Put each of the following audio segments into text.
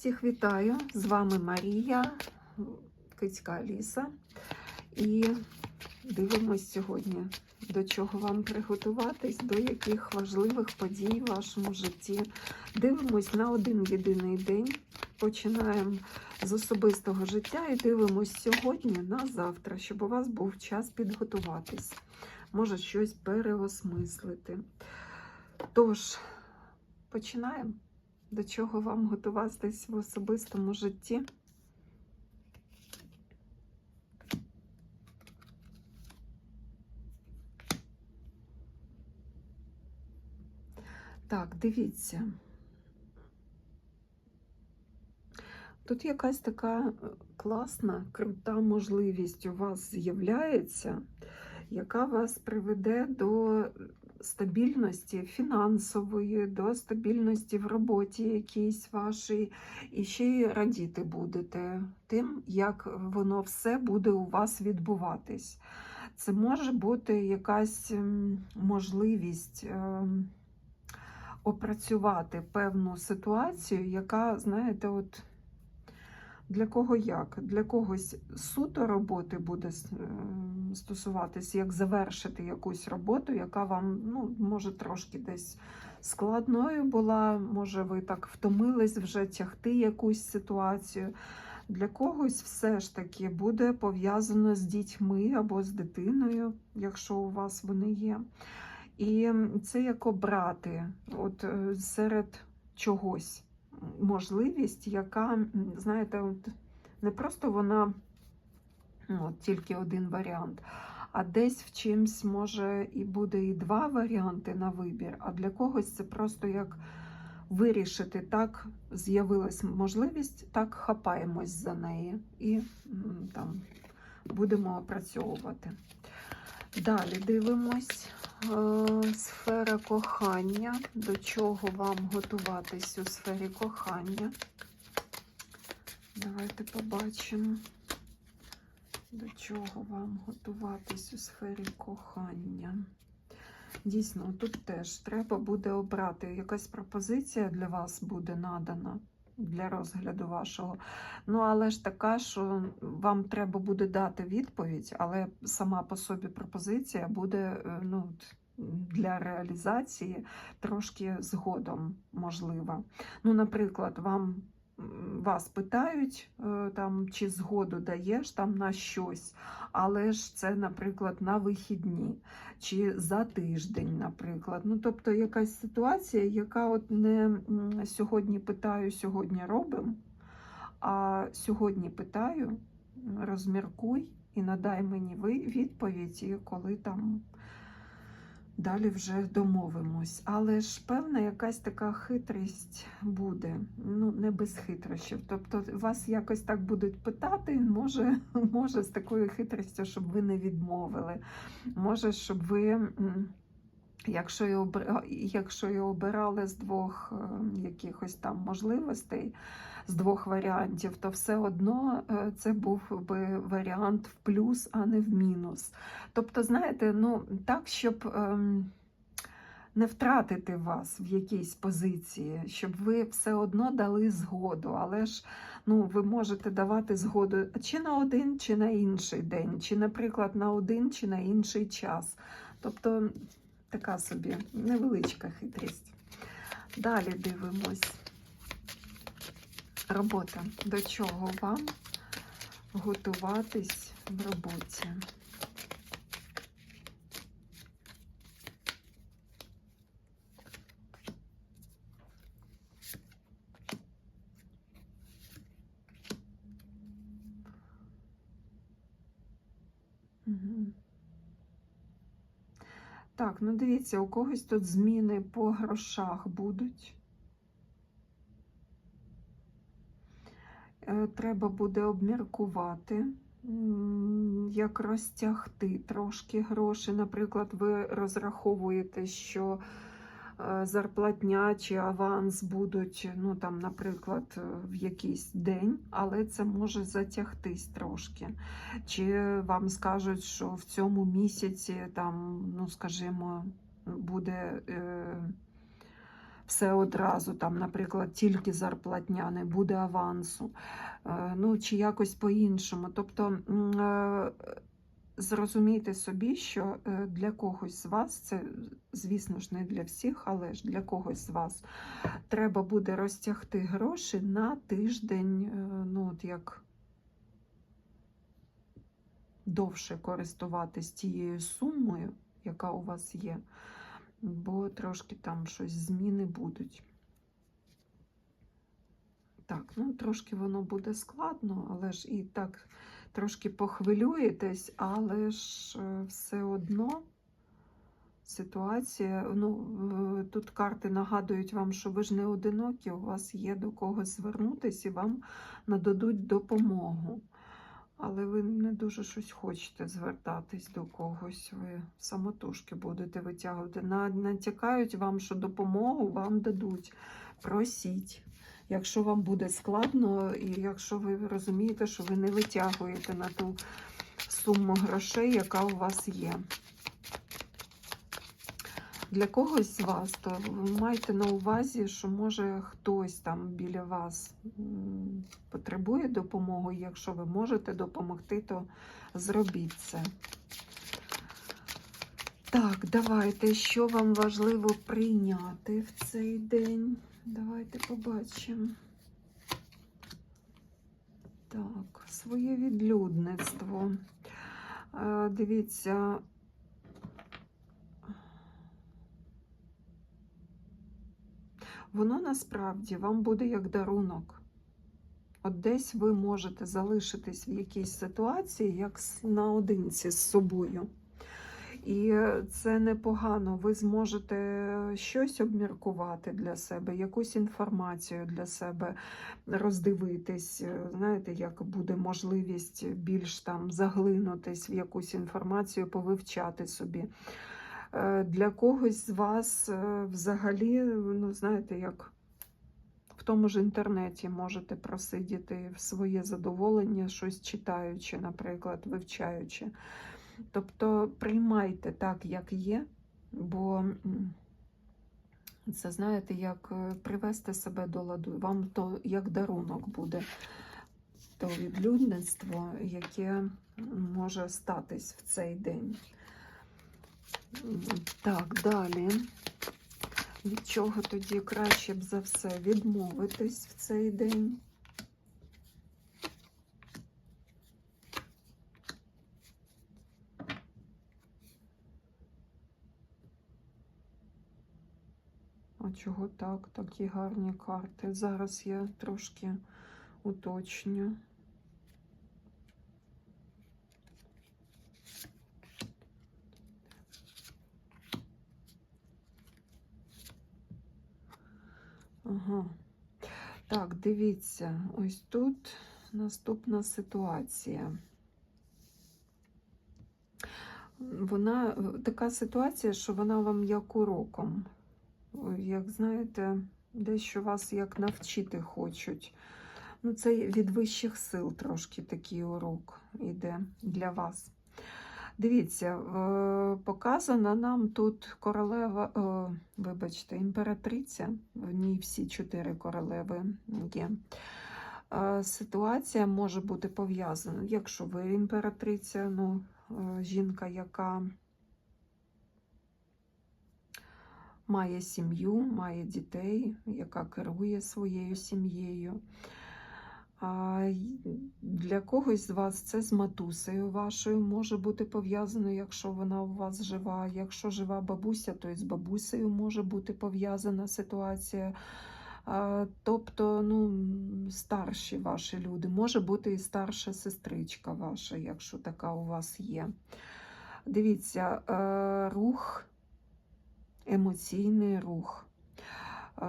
Всіх вітаю! З вами Марія, Кицька Аліса. І дивимось сьогодні, до чого вам приготуватись, до яких важливих подій в вашому житті. Дивимось на один єдиний день. Починаємо з особистого життя і дивимось сьогодні на завтра, щоб у вас був час підготуватись, може щось переосмислити. Тож, починаємо. До чого вам готуватись в особистому житті? Так, дивіться. Тут якась така е, класна, крута можливість у вас з'являється, яка вас приведе до стабільності фінансової, до стабільності в роботі якійсь вашій, і ще й радіти будете тим, як воно все буде у вас відбуватись. Це може бути якась можливість ем, опрацювати певну ситуацію, яка, знаєте, от. Для кого як? Для когось суто роботи буде е, стосуватись, як завершити якусь роботу, яка вам ну, може трошки десь складною була, може ви так втомились вже тягти якусь ситуацію. Для когось все ж таки буде пов'язано з дітьми або з дитиною, якщо у вас вони є. І це як обрати от, е, серед чогось можливість, яка, знаєте, от не просто вона ну, от, тільки один варіант, а десь в чимсь може і буде і два варіанти на вибір, а для когось це просто як вирішити, так з'явилась можливість, так хапаємось за неї і там будемо опрацьовувати. Далі дивимось. Е, Сфера кохання. До чого вам готуватись у сфері кохання? Давайте побачимо, до чого вам готуватись у сфері кохання. Дійсно, тут теж треба буде обрати. Якась пропозиція для вас буде надана для розгляду вашого. Ну, але ж така, що вам треба буде дати відповідь, але сама по собі пропозиція буде е, ну, для реалізації трошки згодом можлива. Ну, наприклад, вам. Вас питають, е, там, чи згоду даєш там на щось, але ж це, наприклад, на вихідні, чи за тиждень, наприклад. Ну, тобто якась ситуація, яка от не сьогодні питаю, сьогодні робимо, а сьогодні питаю, розміркуй і надай мені відповідь, коли там далі вже домовимось. Але ж певна якась така хитрість буде, ну не без хитрощів. Тобто вас якось так будуть питати, може, може з такою хитрістю, щоб ви не відмовили. Може, щоб ви. Якщо обра- якщо і обирали з двох е, якихось там можливостей, з двох варіантів, то все одно е, це був би варіант в плюс, а не в мінус. Тобто, знаєте, ну так, щоб ем, не втратити вас в якійсь позиції, щоб ви все одно дали згоду, але ж ну, ви можете давати згоду чи на один, чи на інший день, чи, наприклад, на один, чи на інший час. Тобто така собі невеличка хитрість. Далі дивимось. Робота. До чого вам готуватись в роботі? Мгм. Ну дивіться, у когось тут зміни по грошах будуть. Е, Треба буде обміркувати, як розтягти трошки гроші. Наприклад, ви розраховуєте, що зарплатня чи аванс будуть, ну там, наприклад, е, в якийсь день, але це може затягтись трошки. Чи вам скажуть, що в цьому місяці там, ну скажімо, буде. Е, все одразу, там, наприклад, тільки зарплатня, не буде авансу, е, ну, чи якось по-іншому. Тобто е, зрозумійте собі, що е, для когось з вас, це, звісно ж, не для всіх, але ж для когось з вас треба буде розтягти гроші на тиждень, е, ну, от як довше користуватись тією сумою, яка у вас є, бо трошки там щось зміни будуть. Так, ну трошки воно буде складно, але ж і так трошки похвилюєтесь, але ж е, все одно ситуація. Ну, е, тут карти нагадують вам, що ви ж не одинокі, у вас є до когось звернутися і вам нададуть допомогу. Але ви не дуже щось хочете звертатись до когось. Ви самотужки будете витягувати. Натякають вам, що допомогу вам дадуть. Просіть. Якщо вам буде складно, і якщо ви розумієте, що ви не витягуєте на ту суму грошей, яка у вас є. Для когось з вас, то майте на увазі, що може хтось там біля вас потребує допомоги. Якщо ви можете допомогти, то зробіть це. Так, давайте, що вам важливо прийняти в цей день? Давайте побачимо. Так, своє відлюдництво. Е, Дивіться. Воно насправді вам буде як дарунок. От десь ви можете залишитись в якійсь ситуації, як наодинці з собою. І це непогано. Ви зможете щось обміркувати для себе, якусь інформацію для себе роздивитись. Знаєте, як буде можливість більш там заглинутись в якусь інформацію, повивчати собі. Е, Для когось з вас е, взагалі, ну знаєте, як в тому ж інтернеті можете просидіти в своє задоволення, щось читаючи, наприклад, вивчаючи. Тобто приймайте так, як є, бо це, знаєте, як е, привести себе до ладу. Вам то як дарунок буде то відлюдництво, яке може статись в цей день. Так, далі. Від чого тоді краще б за все відмовитись в цей день? Чого так? Такі гарні карти. Зараз я трошки уточню. Ага. Так, дивіться, ось тут наступна ситуація. Вона така ситуація, що вона вам як уроком. Як знаєте, дещо вас як навчити хочуть. Ну, це від вищих сил трошки такий урок іде для вас. Дивіться, е, показана нам тут королева, е, вибачте, імператриця, в ній всі чотири королеви є. Е, Ситуація може бути пов'язана, якщо ви імператриця, ну, жінка, яка має сім'ю, має дітей, яка керує своєю сім'єю. А Для когось з вас це з матусею вашою може бути пов'язано, якщо вона у вас жива. Якщо жива бабуся, то і з бабусею може бути пов'язана ситуація. Тобто, ну, старші ваші люди, може бути і старша сестричка ваша, якщо така у вас є. Дивіться, е, рух, емоційний рух. Е,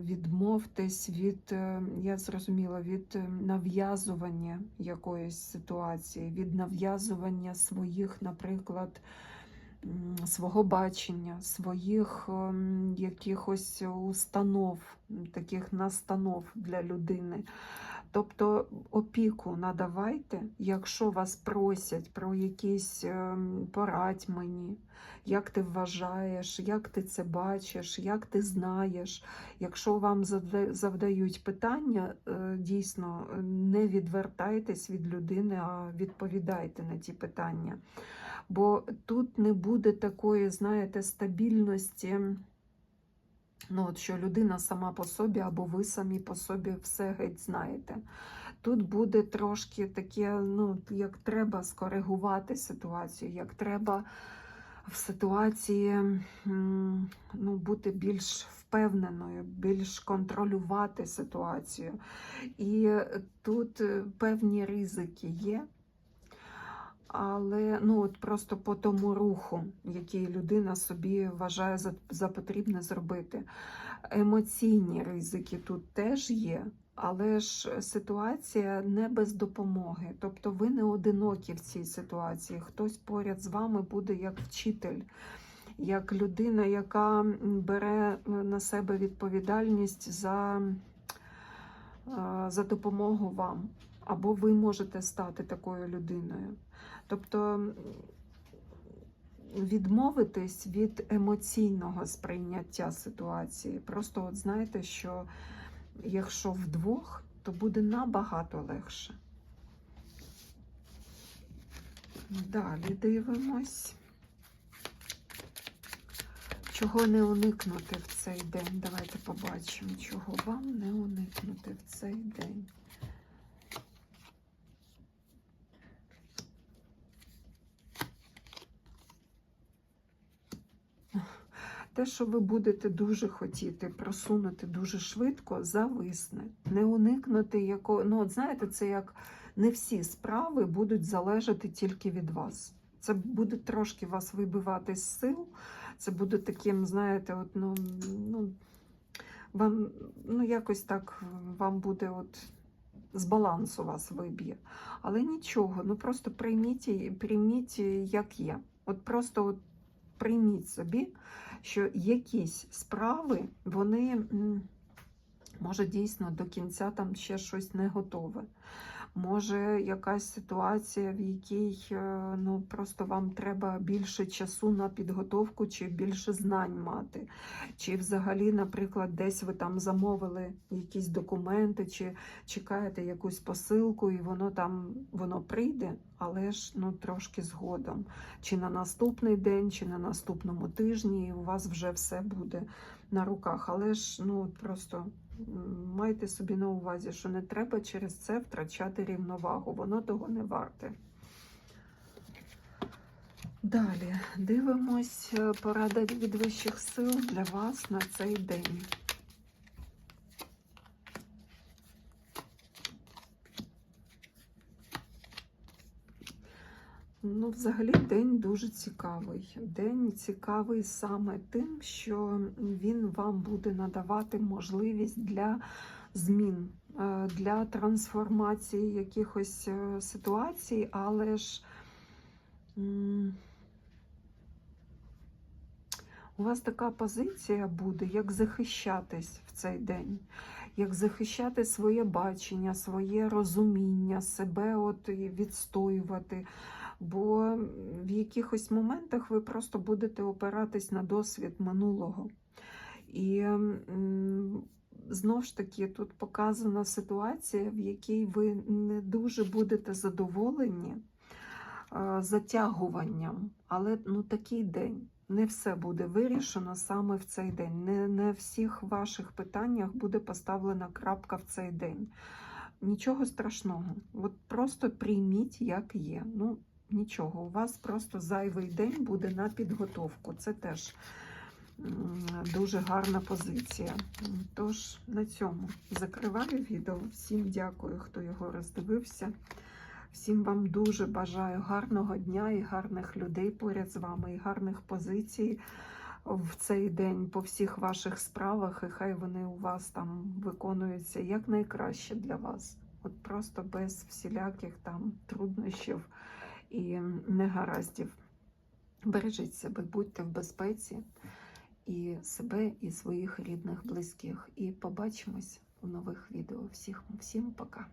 Відмовтесь від, е, я зрозуміла, від е, нав'язування якоїсь ситуації, від нав'язування своїх, наприклад, свого бачення, своїх ем, якихось установ, таких настанов для людини. Тобто опіку надавайте, якщо вас просять про якісь ем, порадь мені, як ти вважаєш, як ти це бачиш, як ти знаєш. Якщо вам завдають питання, е, дійсно не відвертайтесь від людини, а відповідайте на ті питання. Бо тут не буде такої, знаєте, стабільності. Ну, от що людина сама по собі, або ви самі по собі все геть знаєте. Тут буде трошки таке, ну, як треба скоригувати ситуацію, як треба в ситуації ну, бути більш впевненою, більш контролювати ситуацію. І тут е, певні ризики є. Але ну от просто по тому руху, який людина собі вважає за, за потрібне зробити. Емоційні ризики тут теж є, але ж ситуація не без допомоги. Тобто ви не одинокі в цій ситуації. Хтось поряд з вами буде як вчитель, як людина, яка бере на себе відповідальність за, е, за допомогу вам. Або ви можете стати такою людиною. Тобто відмовитись від емоційного сприйняття ситуації. Просто от знаєте, що якщо вдвох, то буде набагато легше. Далі дивимось. Чого не уникнути в цей день? Давайте побачимо, чого вам не уникнути в цей день. Те, що ви будете дуже хотіти просунути дуже швидко, зависне. Не уникнути якого. Ну, от знаєте, це як не всі справи будуть залежати тільки від вас. Це буде трошки вас вибивати з сил. Це буде таким, знаєте, от, ну, ну, вам ну, якось так вам буде от з балансу вас виб'є. Але нічого, ну просто прийміть, прийміть як є. От просто от прийміть собі, що якісь справи, вони, може, дійсно до кінця там ще щось не готове. Може, якась ситуація, в якій е, ну, просто вам треба більше часу на підготовку чи більше знань мати. Чи взагалі, наприклад, десь ви там замовили якісь документи, чи чекаєте якусь посилку, і воно там воно прийде, але ж ну, трошки згодом. Чи на наступний день, чи на наступному тижні, і у вас вже все буде на руках. Але ж ну, просто майте собі на увазі, що не треба через це втрачати рівновагу. Воно того не варте. Далі дивимось е, порада від вищих сил для вас на цей день. Ну, взагалі, день дуже цікавий. День цікавий саме тим, що він вам буде надавати можливість для змін, е, для трансформації якихось е, ситуацій, але ж у вас така позиція буде, як захищатись в цей день, як захищати своє бачення, своє розуміння, себе от відстоювати. Бо в якихось моментах ви просто будете опиратись на досвід минулого. І м, знов ж таки тут показана ситуація, в якій ви не дуже будете задоволені затягуванням, але ну, такий день. Не все буде вирішено саме в цей день. Не, не всіх ваших питаннях буде поставлена крапка в цей день. Нічого страшного. От просто прийміть, як є. Ну, нічого, у вас просто зайвий день буде на підготовку. Це теж дуже гарна позиція. Тож на цьому закриваю відео. Всім дякую, хто його роздивився. Всім вам дуже бажаю гарного дня і гарних людей поряд з вами, і гарних позицій в цей день по всіх ваших справах, і хай вони у вас там виконуються якнайкраще для вас. От просто без всіляких там труднощів і негараздів. Бережіть себе, будьте в безпеці і себе, і своїх рідних, близьких. І побачимось у нових відео. Всіх, всім пока!